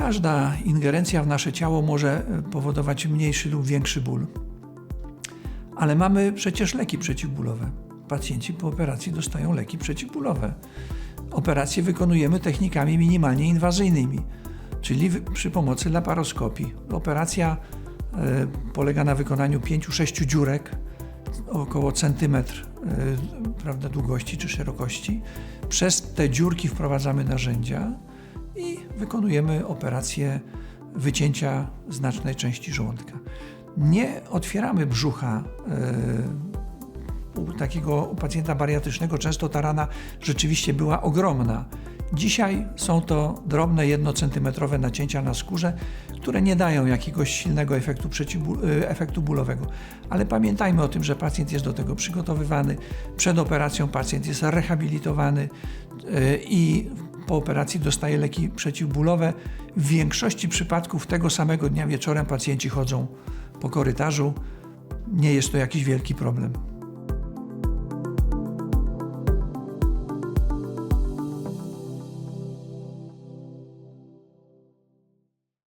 Każda ingerencja w nasze ciało może e, powodować mniejszy lub większy ból. Ale mamy przecież leki przeciwbólowe. Pacjenci po operacji dostają leki przeciwbólowe. Operacje wykonujemy technikami minimalnie inwazyjnymi, czyli przy pomocy laparoskopii. Operacja e, polega na wykonaniu 5-6 dziurek około centymetr e, prawda, długości czy szerokości. Przez te dziurki wprowadzamy narzędzia i wykonujemy operację wycięcia znacznej części żołądka. Nie otwieramy brzucha e, u takiego pacjenta bariatrycznego. Często ta rana rzeczywiście była ogromna. Dzisiaj są to drobne, jednocentymetrowe nacięcia na skórze, które nie dają jakiegoś silnego efektu, e, efektu bólowego. Ale pamiętajmy o tym, że pacjent jest do tego przygotowywany. Przed operacją pacjent jest rehabilitowany e, i po operacji dostaje leki przeciwbólowe. W większości przypadków tego samego dnia wieczorem pacjenci chodzą po korytarzu. Nie jest to jakiś wielki problem.